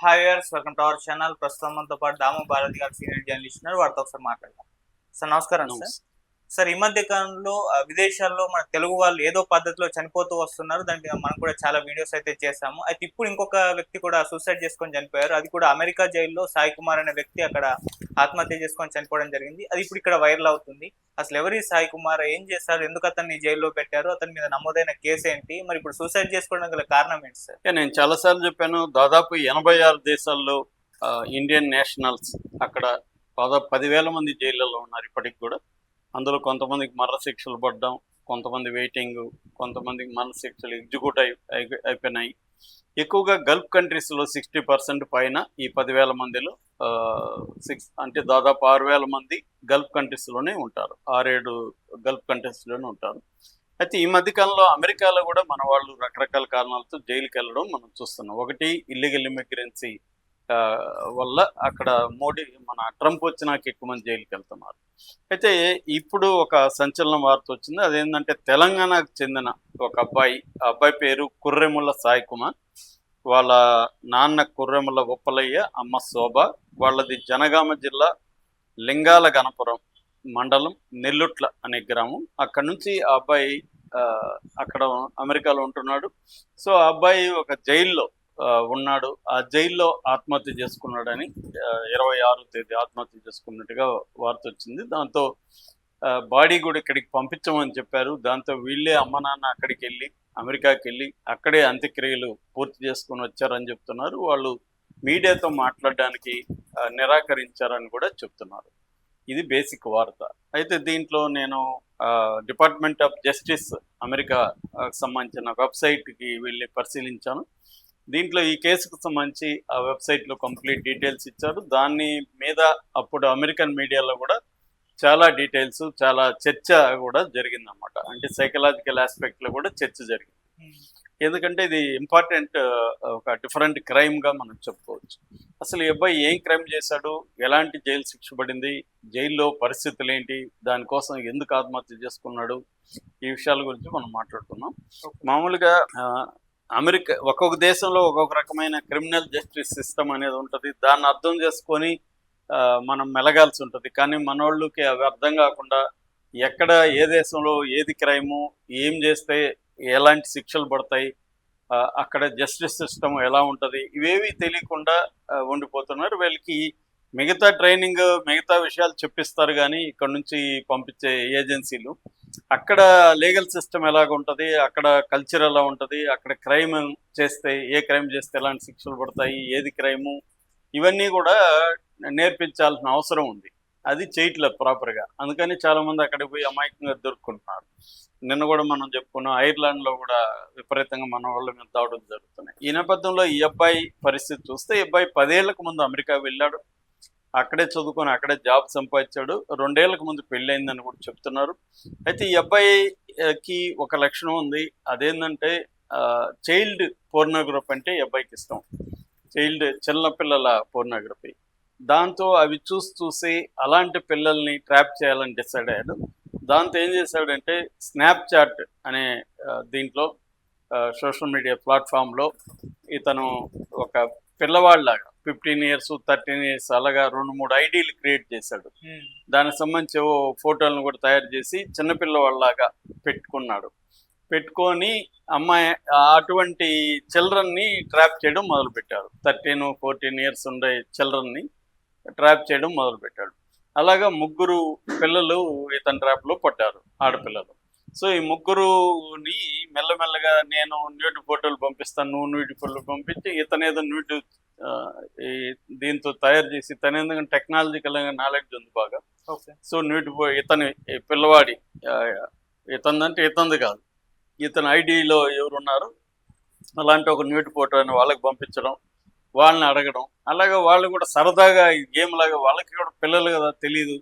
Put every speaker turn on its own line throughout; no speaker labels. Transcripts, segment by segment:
hi viewers welcome to our channel ప్రస్తుతం మనతో పాటు దాము భారతి గారు సీనియర్ జర్నలిస్ట్ ఉన్నారు వారితో ఒకసారి మాట్లాడదాం సార్ నమస్కారం సార్ సార్ ఈ మధ్య కాలంలో విదేశాల్లో మన తెలుగు వాళ్ళు ఏదో పద్ధతిలో చనిపోతూ వస్తున్నారు. దానికి మనం కూడా చాలా వీడియోస్ అయితే చేశాము. అయితే ఇప్పుడు ఇంకొక వ్యక్తి కూడా సూసైడ్ చేసుకొని చనిపోయారు. అది కూడా అమెరికా జైల్లో సాయి కుమార్ అనే వ్యక్తి అక్కడ ఆత్మహత్య చేసుకొని చనిపోవడం జరిగింది. అది ఇప్పుడు ఇక్కడ వైరల్ అవుతుంది. అసలు ఎవరి సాయి కుమార్ ఏం చేశారు ఎందుకు అతన్ని జైల్లో పెట్టారు అతని మీద నమోదైన కేసు ఏంటి మరి ఇప్పుడు సూసైడ్ చేసుకోవడం గల కారణం ఏంటి సార్?
నేను చాలాసార్లు చెప్పాను దాదాపు ఎనభై ఆరు దేశాల్లో ఇండియన్ నేషనల్స్ అక్కడ దాదాపు పదివేల మంది జైళ్ళలో ఉన్నారు ఇప్పటికి కూడా. అందులో కొంతమందికి మరణ శిక్షలు పడ్డం కొంతమంది వెయిటింగ్ కొంతమందికి మరణశిక్షలు ఎగ్జిక్యూట్ అయి అయిపోయినాయి. ఎక్కువగా గల్ఫ్ కంట్రీస్లో సిక్స్టీ పర్సెంట్ పైన ఈ పదివేల మందిలో సిక్స్ అంటే దాదాపు ఆరు వేల మంది గల్ఫ్ కంట్రీస్లోనే ఉంటారు. ఆరేడు గల్ఫ్ కంట్రీస్లోనే ఉంటారు. అయితే ఈ మధ్యకాలంలో అమెరికాలో కూడా మన వాళ్ళు రకరకాల కారణాలతో జైలుకి వెళ్ళడం మనం చూస్తున్నాం. ఒకటి ఇల్లీగల్ ఇమిగ్రెన్సీ వల్ల అక్కడ మోడీ మన ట్రంప్ వచ్చినాక ఎక్కువ మంది జైలుకి వెళ్తున్నారు అయితే ఇప్పుడు ఒక సంచలన వార్త వచ్చింది. అదేంటంటే తెలంగాణకు చెందిన ఒక అబ్బాయి ఆ అబ్బాయి పేరు కుర్రెముల్ల సాయి కుమార్. వాళ్ళ నాన్న కుర్రెముల్ల ఉప్పలయ్య అమ్మ శోభ. వాళ్ళది జనగామ జిల్లా లింగాల గణపురం మండలం నెల్లుట్ల అనే గ్రామం. అక్కడ నుంచి ఆ అబ్బాయి ఆ, అక్కడ అమెరికాలో ఉంటున్నాడు. సో ఆ అబ్బాయి ఒక జైల్లో ఉన్నాడు. ఆ జైల్లో ఆత్మహత్య చేసుకున్నాడని ఇరవై ఆరు తేదీ ఆత్మహత్య చేసుకున్నట్టుగా వార్త వచ్చింది. దాంతో బాడీ కూడా ఇక్కడికి పంపించమని చెప్పారు. దాంతో వీళ్ళే అమ్మ నాన్న అక్కడికి వెళ్ళి అమెరికాకి వెళ్ళి అక్కడే అంత్యక్రియలు పూర్తి చేసుకొని వచ్చారని చెప్తున్నారు. వాళ్ళు మీడియాతో మాట్లాడడానికి నిరాకరించారని కూడా చెప్తున్నారు. ఇది బేసిక్ వార్త. అయితే దీంట్లో నేను డిపార్ట్మెంట్ ఆఫ్ జస్టిస్ అమెరికా సంబంధించిన వెబ్సైట్కి వెళ్ళి పరిశీలించాను. దీంట్లో ఈ కేసుకు సంబంధించి ఆ వెబ్సైట్లో కంప్లీట్ డీటెయిల్స్ ఇచ్చారు. దాని మీద అప్పుడు అమెరికన్ మీడియాలో కూడా చాలా డీటెయిల్స్ చాలా చర్చ కూడా జరిగిందన్నమాట. అంటే సైకలాజికల్ ఆస్పెక్ట్లో కూడా చర్చ జరిగింది. ఎందుకంటే ఇది ఇంపార్టెంట్ ఒక డిఫరెంట్ క్రైమ్గా మనం చెప్పుకోవచ్చు. అసలు ఈ అబ్బాయి ఏం క్రైమ్ చేశాడు? ఎలాంటి జైలు శిక్ష పడింది? జైల్లో పరిస్థితులు ఏంటి? దానికోసం ఎందుకు ఆత్మహత్య చేసుకున్నాడు? ఈ విషయాల గురించి మనం మాట్లాడుకుందాం. మామూలుగా అమెరికా ఒక్కొక్క దేశంలో ఒక్కొక్క రకమైన క్రిమినల్ జస్టిస్ సిస్టమ్ అనేది ఉంటుంది. దాన్ని అర్థం చేసుకొని మనం మెలగాల్సి ఉంటుంది. కానీ మనోళ్ళకి అవి అర్థం కాకుండా ఎక్కడ ఏ దేశంలో ఏది క్రైము ఏం చేస్తే ఎలాంటి శిక్షలు పడతాయి అక్కడ జస్టిస్ సిస్టమ్ ఎలా ఉంటుంది ఇవేవి తెలియకుండా ఉండిపోతున్నారు. వీళ్ళకి మిగతా ట్రైనింగ్ మిగతా విషయాలు చెప్పిస్తారు కానీ ఇక్కడ నుంచి పంపించే ఏజెన్సీలు. అక్కడ లీగల్ సిస్టమ్ ఎలాగ ఉంటుంది అక్కడ కల్చర్ ఎలా ఉంటుంది? అక్కడ క్రైమ్ చేస్తే ఏ క్రైమ్ చేస్తే ఎలాంటి శిక్షలు పడతాయి? ఏది క్రైము? ఇవన్నీ కూడా నేర్పించాల్సిన అవసరం ఉంది. అది చేయట్లేదు ప్రాపర్గా. అందుకని చాలామంది అక్కడికి పోయి అమాయకంగా దొరుకుంటున్నారు నిన్న కూడా మనం చెప్పుకున్నాం ఐర్లాండ్లో కూడా విపరీతంగా మన వాళ్ళ మీద దాడులు జరుగుతున్నాయి. ఈ నేపథ్యంలో ఈ అబ్బాయి పరిస్థితి చూస్తే ఈ అబ్బాయి పదేళ్ళకు ముందు అమెరికా వెళ్ళాడు. అక్కడే చదువుకొని అక్కడే జాబ్ సంపాదించాడు. రెండేళ్ళకు ముందు పెళ్ళయిందని కూడా చెప్తున్నారు. అయితే ఈ అబ్బాయికి ఒక లక్షణం ఉంది. అదేంటంటే చైల్డ్ పోర్నోగ్రఫీ అంటే ఈ అబ్బాయికి ఇష్టం. చైల్డ్ చిన్నపిల్లల పోర్నోగ్రఫీ. దాంతో అవి చూసి చూసి అలాంటి పిల్లల్ని ట్రాప్ చేయాలని డిసైడ్ అయ్యాడు. దాంతో ఏం చేశాడంటే స్నాప్చాట్ అనే దీంట్లో సోషల్ మీడియా ప్లాట్ఫామ్లో ఇతను ఒక పిల్లవాడిలాగా ఫిఫ్టీన్ ఇయర్స్ థర్టీన్ ఇయర్స్ అలాగా రెండు మూడు ఐడీలు క్రియేట్ చేశాడు. దానికి సంబంధించి ఓ ఫోటోలను కూడా తయారు చేసి చిన్నపిల్లవాళ్ళలాగా పెట్టుకున్నాడు. పెట్టుకొని అమ్మాయి అటువంటి చిల్డ్రన్ని ట్రాప్ చేయడం మొదలుపెట్టారు థర్టీన్ ఫోర్టీన్ ఇయర్స్ ఉండే చిల్డ్రన్ని ట్రాప్ చేయడం మొదలుపెట్టాడు. అలాగా ముగ్గురు పిల్లలు ఇతని ట్రాప్లో పడ్డారు ఆడపిల్లలు. సో ఈ ముగ్గురుని మెల్లమెల్లగా నేను న్యూడ్ ఫోటోలు పంపిస్తాను నువ్వు న్యూడ్ ఫోటోలు పంపించి ఇతనేదో న్యూడ్ ఆ, ఈ దీంతో తయారు చేసి తన ఎందుకంటే టెక్నాలజికల్ నాలెడ్జ్ ఉంది బాగా. సో ఫో ఇతని పిల్లవాడి ఆ, ఇతనిదంటే ఇతంది కాదు. ఇతని ఐడిలో ఎవరున్నారు? అలాంటి ఒక న్యూడ్ ఫోటోని వాళ్ళకి పంపించడం వాళ్ళని అడగడం అలాగే వాళ్ళు కూడా సరదాగా ఈ గేమ్ లాగా వాళ్ళకి కూడా పిల్లలు కదా తెలియదు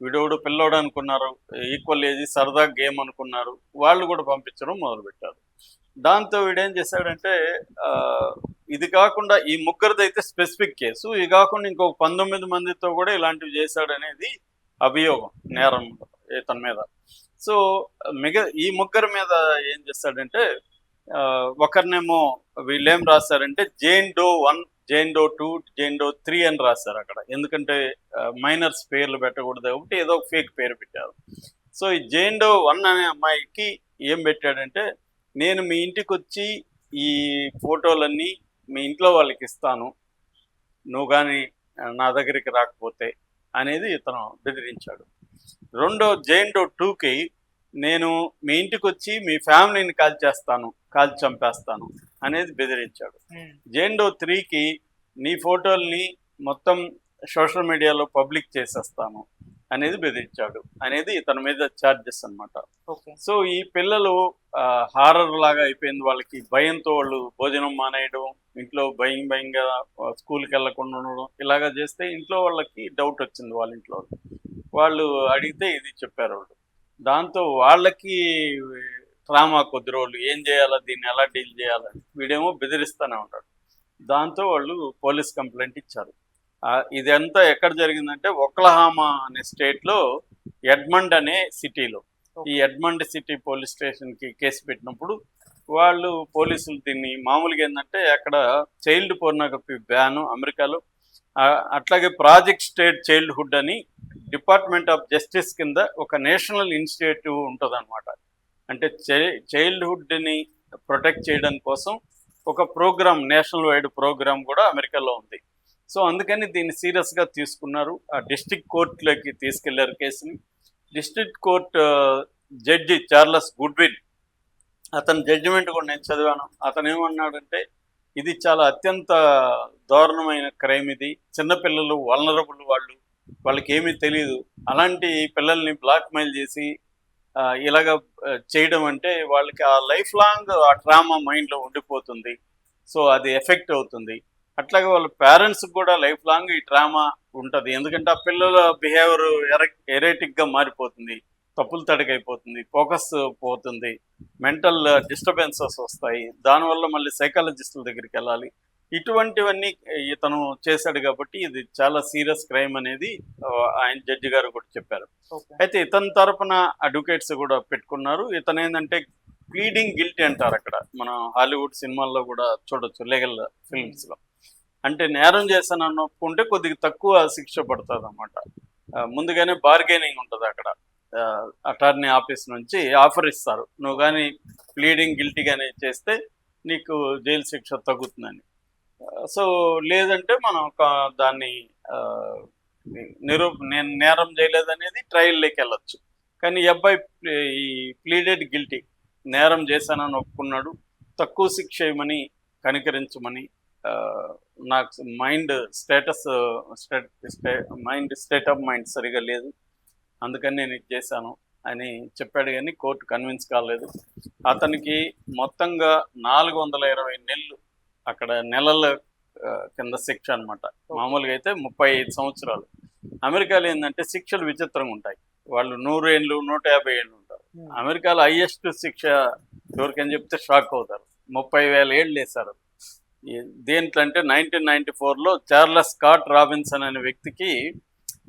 వీడోడు పిల్లోడు అనుకున్నారు ఈక్వల్ ఏజ్ సరదా గేమ్ అనుకున్నారు. వాళ్ళు కూడా పంపించడం మొదలుపెట్టారు. దాంతో వీడేం చేశాడంటే ఆ, ఇది కాకుండా ఈ ముగ్గురిది అయితే స్పెసిఫిక్ కేసు. ఇది కాకుండా ఇంకొక పంతొమ్మిది మందితో కూడా ఇలాంటివి చేశాడనేది అభియోగం నేరం ఇతని మీద. సో మిగ ఈ ముగ్గురి మీద ఏం చేస్తాడంటే ఆ, ఒకరినేమో వీళ్ళేం రాశారంటే Jane Doe one Jane Doe two Jane Doe three అని రాశారు అక్కడ. ఎందుకంటే మైనర్స్ పేర్లు పెట్టకూడదు కాబట్టి ఏదో ఒక ఫేక్ పేరు పెట్టారు. సో ఈ జైండో వన్ అనే అమ్మాయికి ఏం పెట్టాడంటే నేను మీ ఇంటికి వచ్చి ఈ ఫోటోలన్నీ మీ ఇంట్లో వాళ్ళకి ఇస్తాను నువ్వు కానీ నా దగ్గరికి రాకపోతే అనేది ఇతను బెదిరించాడు. రెండో జైండో టూకి నేను మీ ఇంటికి వచ్చి మీ ఫ్యామిలీని కాల్ చేస్తాను కాల్ చంపేస్తాను అనేది బెదిరించాడు. జేండో త్రీకి నీ ఫోటోల్ని మొత్తం సోషల్ మీడియాలో పబ్లిక్ చేసేస్తాను. అనేది బెదిరించాడు. అనేది ఇతని మీద ఛార్జెస్ అన్నమాట.
ఓకే.
సో ఈ పిల్లలు హారర్ లాగా అయిపోయింది వాళ్ళకి. భయంతో వాళ్ళు భోజనం మానేయడం ఇంట్లో భయం భయంగా స్కూల్కి వెళ్ళకుండా ఉండడం ఇలాగా చేస్తే ఇంట్లో వాళ్ళకి డౌట్ వచ్చింది వాళ్ళ ఇంట్లో. వాళ్ళు అడిగితే ఇది చెప్పారు వాళ్ళు. దాంతో వాళ్ళకి ట్రామా కొద్ది రోజులు. ఏం చేయాలా దీన్ని ఎలా డీల్ చేయాలని వీడేమో బెదిరిస్తూనే ఉంటాడు. దాంతో వాళ్ళు పోలీస్ కంప్లైంట్ ఇచ్చారు. ఇదంతా ఎక్కడ జరిగిందంటే ఒక్లహామా అనే స్టేట్లో ఎడ్మండ్ అనే సిటీలో. ఈ ఎడ్మండ్ సిటీ పోలీస్ స్టేషన్కి కేసు పెట్టినప్పుడు వాళ్ళు పోలీసులు దీన్ని మామూలుగా ఏంటంటే అక్కడ చైల్డ్ పోర్నోగ్రఫీ బ్యాన్ అమెరికాలో అట్లాగే ప్రాజెక్ట్ స్టేట్ చైల్డ్హుడ్ అని డిపార్ట్మెంట్ ఆఫ్ జస్టిస్ కింద ఒక నేషనల్ ఇన్స్టిట్యూట్ ఉంటుంది అనమాట అంటే చైల్డ్హుడ్ని ప్రొటెక్ట్ చేయడం కోసం ఒక ప్రోగ్రామ్ నేషనల్ వైడ్ ప్రోగ్రామ్ కూడా అమెరికాలో ఉంది. సో అందుకని దీన్ని సీరియస్గా తీసుకున్నారు. ఆ డిస్టిక్ కోర్టులోకి తీసుకెళ్ళారు కేసుని. District court judge Charles Goodwin అతని జడ్జిమెంట్ కూడా నేను చదివాను. అతను ఏమన్నాడంటే ఇది చాలా అత్యంత దారుణమైన క్రైమ్ ఇది. చిన్నపిల్లలు వలనరబుల్ వాళ్ళు వాళ్ళకి ఏమీ తెలియదు అలాంటి పిల్లల్ని బ్లాక్మెయిల్ చేసి ఇలాగ చేయడం అంటే వాళ్ళకి ఆ లైఫ్ లాంగ్ ఆ డ్రామా మైండ్లో ఉండిపోతుంది. సో అది ఎఫెక్ట్ అవుతుంది. అట్లాగే వాళ్ళ పేరెంట్స్ కూడా లైఫ్ లాంగ్ ఈ ట్రామా ఉంటుంది. ఎందుకంటే ఆ పిల్లల బిహేవియర్ ఎర ఎరేటిక్గా మారిపోతుంది. తప్పులు తడకైపోతుంది. ఫోకస్ పోతుంది. మెంటల్ డిస్టర్బెన్సెస్ వస్తాయి. దానివల్ల మళ్ళీ సైకాలజిస్టుల దగ్గరికి వెళ్ళాలి. ఇటువంటివన్నీ ఇతను చేశాడు కాబట్టి ఇది చాలా సీరియస్ క్రైమ్ అనేది ఆయన జడ్జి గారు కూడా చెప్పారు. అయితే ఇతని తరపున అడ్వకేట్స్ కూడా పెట్టుకున్నారు. ఇతను ఏంటంటే ప్లీడింగ్ గిల్టీ అంటారు అక్కడ. మనం హాలీవుడ్ సినిమాల్లో కూడా చూడొచ్చు లీగల్ ఫిల్మ్స్లో. అంటే నేరం చేశాను అనుకుంటే ఒప్పుకుంటే కొద్దిగా తక్కువ శిక్ష పడుతుంది అనమాట ముందుగానే బార్గెనింగ్ ఉంటుంది అక్కడ. అటార్నీ ఆఫీస్ నుంచి ఆఫర్ ఇస్తారు. నువ్వు కానీ ప్లీడింగ్ గిల్టీగానే చేస్తే నీకు జైలు శిక్ష తగ్గుతుందని. సో లేదంటే మనం ఒక దాన్ని ఆ, నిరూ నేను నేరం చేయలేదనేది ట్రయల్లోకి వెళ్ళొచ్చు. కానీ ఈ అబ్బాయి ప్లే- ఈ ప్లీడెడ్ గిల్టీ నేరం చేశానని ఒప్పుకున్నాడు. తక్కువ శిక్ష ఇవ్వమని కనికరించమని నాకు mind status mind state of mind సరిగా లేదు. అందుకని నేను ఇది చేశాను అని చెప్పాడు కానీ కోర్టు కన్విన్స్ కాలేదు. అతనికి మొత్తంగా నాలుగు వందల ఇరవై నెలలు అక్కడ నెలల కింద శిక్ష అన్నమాట. మామూలుగా అయితే ముప్పై ఐదు సంవత్సరాలు. అమెరికాలో ఏంటంటే శిక్షలు విచిత్రంగా ఉంటాయి. వాళ్ళు నూరు ఏళ్ళు నూట యాభై ఏళ్ళు ఉంటారు. అమెరికాలో హైయెస్ట్ శిక్ష ఎవరికని చెప్తే షాక్ అవుతారు. ముప్పై వేల ఏళ్ళు వేశారు. దేంట్లో అంటే నైన్టీన్ నైన్టీ ఫోర్లో చార్లెస్ స్కాట్ రాబిన్సన్ అనే వ్యక్తికి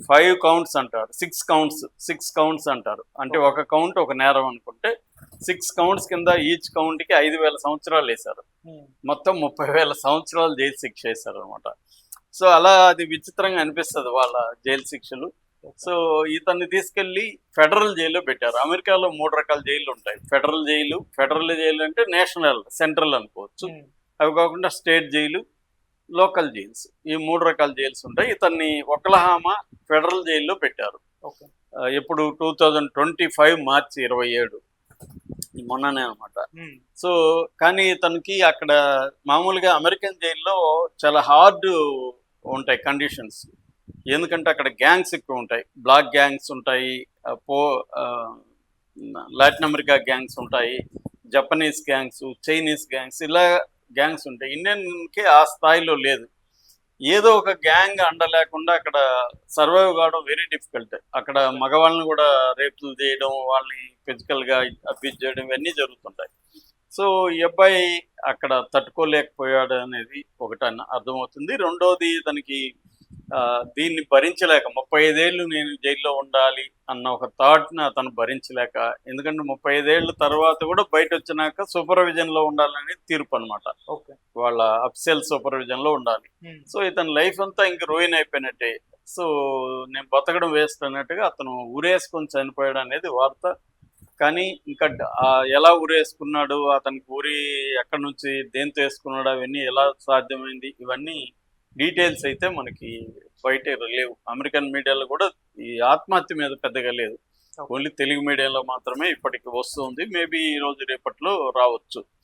ఫైవ్ కౌంట్స్ అంటారు. సిక్స్ కౌంట్స్ సిక్స్ కౌంట్స్ అంటారు. అంటే ఒక కౌంట్ ఒక నేరం అనుకుంటే సిక్స్ కౌంట్స్ కింద ఈచ్ కౌంట్కి ఐదు వేల సంవత్సరాలు వేశారు. మొత్తం ముప్పై వేల సంవత్సరాలు జైలు శిక్ష వేశారు అనమాట సో అలా అది విచిత్రంగా అనిపిస్తుంది వాళ్ళ జైలు శిక్షలు. సో ఇతన్ని తీసుకెళ్ళి ఫెడరల్ జైల్లో పెట్టారు. అమెరికాలో మూడు రకాల జైలు ఉంటాయి. ఫెడరల్ జైలు ఫెడరల్ జైలు అంటే నేషనల్ సెంట్రల్ అనుకోవచ్చు. అవి కాకుండా స్టేట్ జైలు లోకల్ జైల్స్ ఈ మూడు రకాల జైల్స్ ఉంటాయి. ఇతన్ని ఒక్లహామా ఫెడరల్ జైల్లో పెట్టారు. ఎప్పుడు two thousand twenty five March ఇరవై ఏడు. మొన్ననే అనమాట సో కానీ తనకి అక్కడ మామూలుగా అమెరికన్ జైల్లో చాలా హార్డ్ ఉంటాయి కండిషన్స్. ఎందుకంటే అక్కడ గ్యాంగ్స్ ఎక్కువ ఉంటాయి. బ్లాక్ గ్యాంగ్స్ ఉంటాయి పో లాటిన్ అమెరికా గ్యాంగ్స్ ఉంటాయి జపనీస్ గ్యాంగ్స్ చైనీస్ గ్యాంగ్స్ ఇలా గ్యాంగ్స్ ఉంటాయి ఇండియన్కి ఆ స్థాయిలో లేదు. ఏదో ఒక గ్యాంగ్ అండ లేకుండా అక్కడ సర్వైవ్ కావడం వెరీ డిఫికల్ట్ అక్కడ మగవాళ్ళని కూడా రేపులు చేయడం వాళ్ళని ఫిజికల్గా అబ్యూజ్ చేయడం ఇవన్నీ జరుగుతుంటాయి. సో ఈ అబ్బాయి అక్కడ తట్టుకోలేకపోయాడు అనేది ఒకటి అర్థమవుతుంది. రెండోది తనకి దీన్ని భరించలేక ముప్పై ఐదేళ్ళు నేను జైల్లో ఉండాలి అన్న ఒక థాట్ని అతను భరించలేక ఎందుకంటే ముప్పై ఐదేళ్ళ తర్వాత కూడా బయట వచ్చినాక సూపర్విజన్లో ఉండాలనేది తీర్పు అనమాట వాళ్ళ అఫిషియల్ సూపర్విజన్లో ఉండాలి సో ఇతని లైఫ్ అంతా ఇంక రూయిన్ అయిపోయినట్టే. సో నేను బతకడం వేస్ట్ అన్నట్టుగా అతను ఊరేసుకొని చనిపోయాడు అనేది వార్త. కానీ ఇంకా ఎలా ఊరేసుకున్నాడు అతనికి ఊరి ఎక్కడి నుంచి దేంతో వేసుకున్నాడు అవన్నీ ఎలా సాధ్యమైంది ఇవన్నీ డీటెయిల్స్ అయితే మనకి బయట లేవు. అమెరికన్ మీడియాలో కూడా ఈ ఆత్మహత్య మీద పెద్దగా లేదు. ఓన్లీ తెలుగు మీడియాలో మాత్రమే ఇప్పటికి వస్తుంది. మేబీ ఈ రోజు రేపట్లో రావచ్చు.